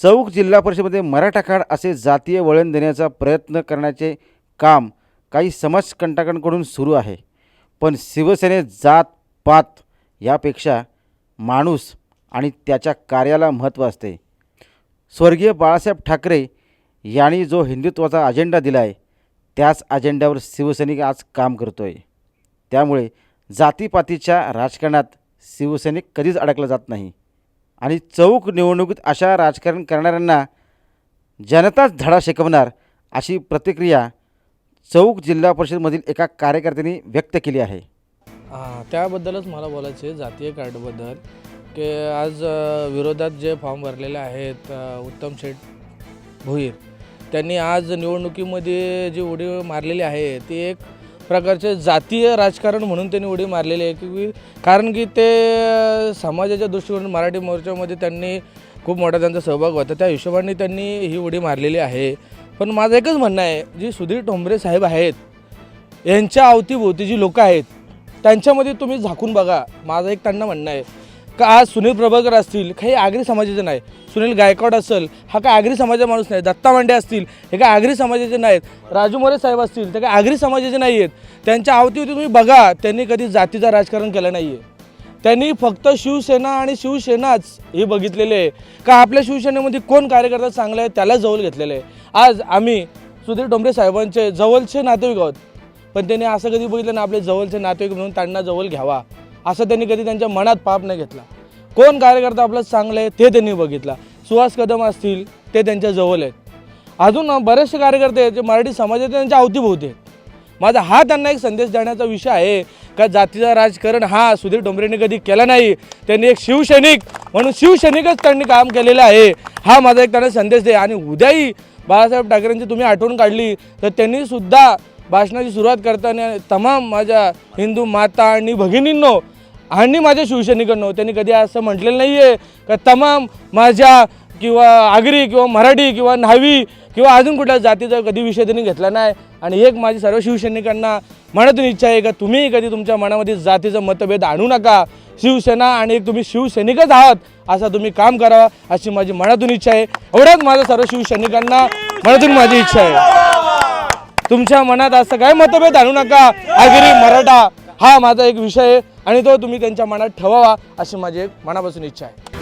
चौक जिल्हा परिषदेमध्ये मराठा असे जातीय वळण देण्याचा प्रयत्न करण्याचे काम काही समाजकंटकांकडून सुरू आहे. पण शिवसेनेत जात पात यापेक्षा माणूस आणि त्याच्या कार्याला महत्त्व असते. स्वर्गीय बाळासाहेब ठाकरे यांनी जो हिंदुत्वाचा अजेंडा दिला आहे त्याच अजेंड्यावर शिवसैनिक आज काम करतो आहे त्यामुळे जातीपातीच्या राजकारणात शिवसैनिक कधीच अडकला जात नाही. आणि चौक निवडणुकीत अशा राजकारण करणाऱ्यांना जनताच धडा शिकवणार अशी प्रतिक्रिया चौक जिल्हा परिषदमधील एका कार्यकर्त्यांनी व्यक्त केली आहे. त्याबद्दलच मला बोलायचं आहे जातीय कार्डबद्दल की आज विरोधात जे फॉर्म भरलेले आहेत उत्तम शेठ भोईर त्यांनी आज निवडणुकीमध्ये जी उडी मारलेली आहे ती एक प्रकारचे जातीय राजकारण म्हणून त्यांनी उडी मारलेली आहे. की कारण की ते समाजाच्या दृष्टिकोन मराठी मोर्चामध्ये त्यांनी खूप मोठा त्यांचा सहभाग होता. त्या हिशोबाने त्यांनी ही उडी मारलेली आहे. पण माझं एकच म्हणणं आहे जी सुधीर ठोंबरे साहेब आहेत यांच्या अवतीभोवती जी लोकं आहेत त्यांच्यामध्ये तुम्ही झाकून बघा. माझं एक त्यांना म्हणणं आहे. का आज सुनील प्रभाकर असतील काही आगरी समाजाचे नाही सुनील गायकवाड असेल हा काय आगरी समाजाचा माणूस नाही. दत्ता मांडे असतील हे काय आगरी समाजाचे नाहीत. राजू मोरे साहेब असतील ते काय आगरी समाजाचे नाही आहेत त्यांच्या अवतीभोवती तुम्ही बघा त्यांनी कधी जातीचं राजकारण केलं नाही आहे त्यांनी फक्त शिवसेना आणि शिवसेनाच हे बघितलेले आहे. का आपल्या शिवसेनेमध्ये कोण कार्यकर्ता चांगला आहे त्याला जवळ घेतलेलं आहे. आज आम्ही सुधीर डोंबरे साहेबांचे जवळचे नातेवाईक आहोत. पण त्यांनी असं कधी बघितलं ना आपले जवळचे नातेवाईक म्हणून त्यांना जवळ घ्यावा. असं त्यांनी कधी त्यांच्या मनात पाप नाही घेतला. कोण कार्यकर्ता आपलं चांगलं आहे ते त्यांनी बघितला. सुहास कदम असतील ते त्यांच्या जवळ आहेत. अजून बरेचसे कार्यकर्ते आहेत जे मराठी समाजात त्यांच्या अवतीभोवती आहेत. माझा हा त्यांना एक संदेश देण्याचा विषय आहे का जातीचा राजकारण हा सुधीर डोंबरेने कधी केला नाही. त्यांनी एक शिवसैनिक म्हणून शिवसैनिकच त्यांनी काम केलेलं आहे. हा माझा एक त्यांना संदेश दे आणि उद्याही बाळासाहेब ठाकरेंची तुम्ही आठवण काढली तर त्यांनीसुद्धा भाषणाची सुरुवात करताना तमाम माझ्या हिंदू माता आणि भगिनींनो आणि माझ्या शिवसैनिकांनो हो, त्यांनी कधी असं म्हटलेलं नाही आहे का तमाम माझ्या किंवा आगरी किंवा मराठी किंवा न्हावी किंवा अजून कुठल्या जातीचा कधी विषय त्यांनी घेतला नाही. आणि एक माझी सर्व शिवसैनिकांना मनातून इच्छा आहे का तुम्ही कधी तुमच्या मनामध्ये जातीचं मतभेद आणू नका. शिवसेना आणि एक तुम्ही शिवसैनिकच आहात असा तुम्ही काम करावा अशी माझी मनातून इच्छा आहे. एवढ्याच माझ्या सर्व शिवसैनिकांना मनातून माझी इच्छा आहे. तुमच्या मनात असं काय मतभेद आणू नका. आगरी मराठा हा माझा एक विषय आहे आणि तो तुम्ही त्यांच्या मनात ठेवावा अशी माझी एक मनापासून इच्छा आहे.